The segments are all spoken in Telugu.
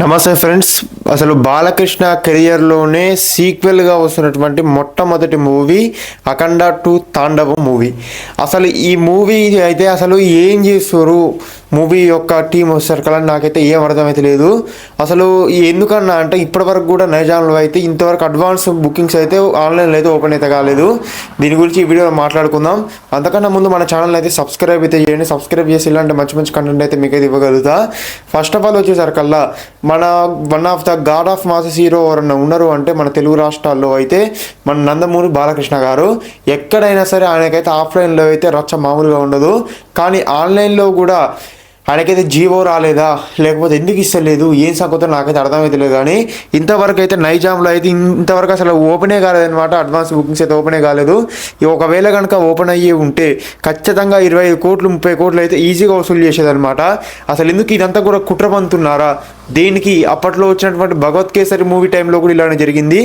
నమస్తే ఫ్రెండ్స్. అసలు బాలకృష్ణ కెరియర్లోనే సీక్వెల్గా వస్తున్నటువంటి మొట్టమొదటి movie Akhanda two Thandava movie. అసలు ఈ మూవీ అయితే అసలు ఏం చేస్తారు? మూవీ యొక్క టీం వస్తారు అని నాకైతే ఏం అర్థమైతే లేదు. అసలు ఎందుకన్నా అంటే ఇప్పటివరకు కూడా నైజాంలో అయితే ఇంతవరకు అడ్వాన్స్ బుకింగ్స్ అయితే ఆన్లైన్లో అయితే ఓపెన్ అయితే కాలేదు. దీని గురించి ఈ వీడియోలో మాట్లాడుకుందాం. అంతకన్నా ముందు మన ఛానల్ అయితే సబ్స్క్రైబ్ అయితే చేయండి. సబ్స్క్రైబ్ చేసి ఇలాంటి మంచి మంచి కంటెంట్ అయితే మీకు అయితే ఇవ్వగలుగుతా. ఫస్ట్ ఆఫ్ ఆల్ వచ్చేసరికల్లా మన one of the god of masses hero ఎవరన్నా ఉన్నారు అంటే మన తెలుగు రాష్ట్రాల్లో అయితే మన నందమూరి బాలకృష్ణ గారు. ఎక్కడైనా సరే ఆయనకైతే ఆఫ్లైన్లో అయితే రచ్చ మామూలుగా ఉండదు. కానీ ఆన్లైన్లో కూడా ఆయనకైతే జీవో రాలేదా? లేకపోతే ఎందుకు ఇస్తలేదు? ఏం సంగతో నాకైతే అర్థమవుతలేదు కానీ ఇంతవరకు అయితే నైజాంలో అయితే ఇంతవరకు అసలు ఓపెనే కాలేదనమాట అడ్వాన్స్ బుకింగ్స్ అయితే ఓపెనే కాలేదు. ఒకవేళ కనుక ఓపెన్ అయ్యి ఉంటే ఖచ్చితంగా ఇరవై ఐదు కోట్లు ముప్పై కోట్లు అయితే ఈజీగా వసూలు చేసేదనమాట అసలు ఎందుకు ఇదంతా కూడా కుట్ర పంతున్నారా దేనికి? అప్పట్లో వచ్చినటువంటి భగవత్ కేసరి మూవీ టైంలో కూడా ఇలానే జరిగింది.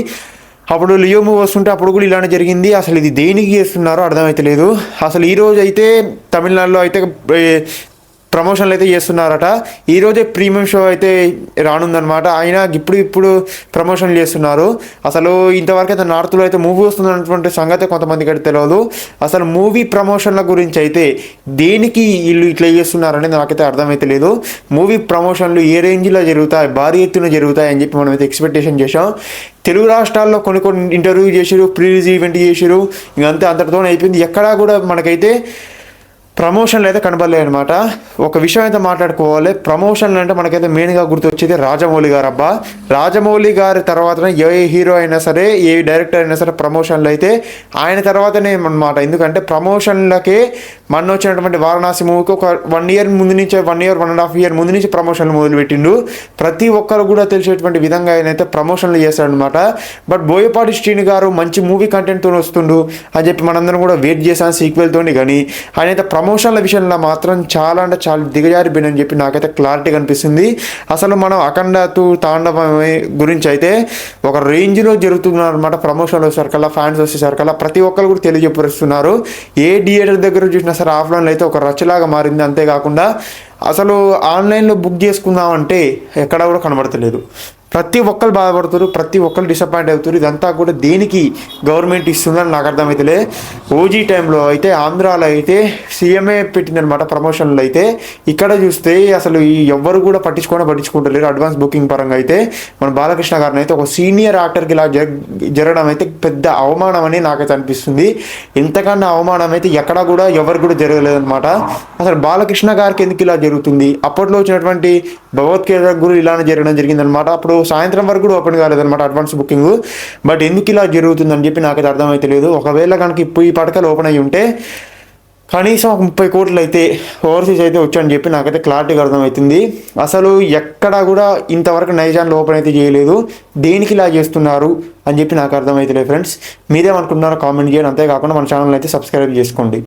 అప్పుడు లియో మూవ్ వస్తుంటే అప్పుడు కూడా ఇలానే జరిగింది. అసలు ఇది దేనికి చేస్తున్నారో అర్థమైతే లేదు అసలు ఈ రోజు అయితే తమిళనాడులో అయితే ప్రమోషన్లు అయితే చేస్తున్నారట. ఈరోజే ప్రీమియం షో అయితే రానుందనమాట ఆయన ఇప్పుడు ఇప్పుడు ప్రమోషన్లు చేస్తున్నారు. అసలు ఇంతవరకు అయితే నార్త్లో అయితే మూవీ వస్తున్నటువంటి సంగతి కొంతమందికి అయితే తెలియదు అసలు మూవీ ప్రమోషన్ల గురించి అయితే దేనికి వీళ్ళు ఇట్లా చేస్తున్నారనేది నాకైతే అర్థమైతే లేదు. మూవీ ప్రమోషన్లు ఏ రేంజ్లో జరుగుతాయి భారీ ఎత్తున జరుగుతాయి అని చెప్పి మనం అయితే ఎక్స్పెక్టేషన్ చేసాం తెలుగు రాష్ట్రాల్లో కొన్ని కొన్ని ఇంటర్వ్యూ చేసిరు ప్రీ రిలీజ్ ఈవెంట్ చేసిరు ఇంకంతే అంతటితో అయిపోయింది. ఎక్కడా కూడా మనకైతే ప్రమోషన్లు అయితే కనబడలేదు అనమాట ఒక విషయం అయితే మాట్లాడుకోవాలి. ప్రమోషన్లు అంటే మనకైతే మెయిన్గా గుర్తొచ్చేది రాజమౌళి గారు అబ్బా. రాజమౌళి గారి తర్వాతనే ఏ హీరో అయినా సరే ఏ డైరెక్టర్ అయినా సరే ప్రమోషన్లు అయితే ఆయన తర్వాతనే అనమాట ఎందుకంటే ప్రమోషన్లకే మన వచ్చినటువంటి వారణాసి మూవీకి ఒక వన్ ఇయర్ ముందు నుంచి one year one and half year ముందు నుంచి ప్రమోషన్లు మొదలుపెట్టిండు. ప్రతి ఒక్కరు కూడా తెలిసేటువంటి విధంగా ఆయన అయితే ప్రమోషన్లు చేశాడనమాట బట్ బోయపాటి శ్రీని గారు మంచి మూవీ కంటెంట్తో వస్తుండు అని చెప్పి మనందరం కూడా వెయిట్ చేశాను సీక్వెల్తోని కానీ ఆయన అయితే ప్రమోషన్ల విషయంలో మాత్రం చాలా అంటే చాలా దిగజారిపోయిందని చెప్పి నాకైతే క్లారిటీ కనిపిస్తుంది. అసలు మనం అఖండ తూ తాండవం గురించి అయితే ఒక రేంజ్లో జరుగుతున్నారన్నమాట ప్రమోషన్లు వచ్చేసరికల్లా ఫ్యాన్స్ వచ్చేసరికల్లా. ప్రతి ఒక్కరు కూడా తెలియజెప్పరుస్తున్నారు ఏ థియేటర్ దగ్గర చూసినా సరే ఆఫ్లైన్లో అయితే ఒక రచ్చలాగా మారింది. అంతేకాకుండా అసలు ఆన్లైన్లో బుక్ చేసుకుందామంటే ఎక్కడా కూడా కనబడతలేదు. ప్రతి ఒక్కరు బాధపడుతారు ప్రతి ఒక్కరు డిసప్పాయింట్ అవుతారు ఇదంతా కూడా దేనికి గవర్నమెంట్ ఇస్తుందని నాకు అర్థమైతలే. ఓజీ టైంలో అయితే ఆంధ్రాలో అయితే సీఎంఏ పెట్టిందనమాట ప్రమోషన్లు అయితే. ఇక్కడ చూస్తే అసలు ఈ ఎవ్వరు కూడా పట్టించుకోవడం పట్టించుకుంటలేరు అడ్వాన్స్ బుకింగ్ పరంగా అయితే. మన బాలకృష్ణ గారిని అయితే ఒక సీనియర్ యాక్టర్కి ఇలా జరగ జరగడం అయితే పెద్ద అవమానం అని నాకైతే అనిపిస్తుంది. ఇంతకన్నా అవమానం అయితే ఎక్కడా కూడా ఎవరు కూడా జరగలేదనమాట అసలు బాలకృష్ణ గారికి ఎందుకు ఇలా జరుగుతుంది? అప్పట్లో వచ్చినటువంటి భగవద్గీత గురు ఇలానే జరగడం జరిగిందనమాట అప్పుడు సాయంత్రం వరకు కూడా ఓపెన్ కాలేదన్నమాట అడ్వాన్స్ బుకింగ్. బట్ ఎందుకు ఇలా జరుగుతుందని చెప్పి నాకైతే అర్థమైతే లేదు. ఒకవేళ కనుక ఇప్పుడు ఈ పడకలు ఓపెన్ అయ్యి ఉంటే కనీసం ఒక ముప్పై కోట్లు అయితే ఓవర్సీస్ అయితే వచ్చని చెప్పి నాకైతే క్లారిటీగా అర్థమవుతుంది. అసలు ఎక్కడా కూడా ఇంతవరకు నైజాన్లో ఓపెన్ అయితే చేయలేదు. దేనికి ఇలా చేస్తున్నారు అని చెప్పి నాకు అర్థమవుతలేదు ఫ్రెండ్స్. మీరేమనుకుంటున్నారో కామెంట్ చేయండి. అంతేకాకుండా మన ఛానల్ అయితే సబ్స్క్రైబ్ చేసుకోండి.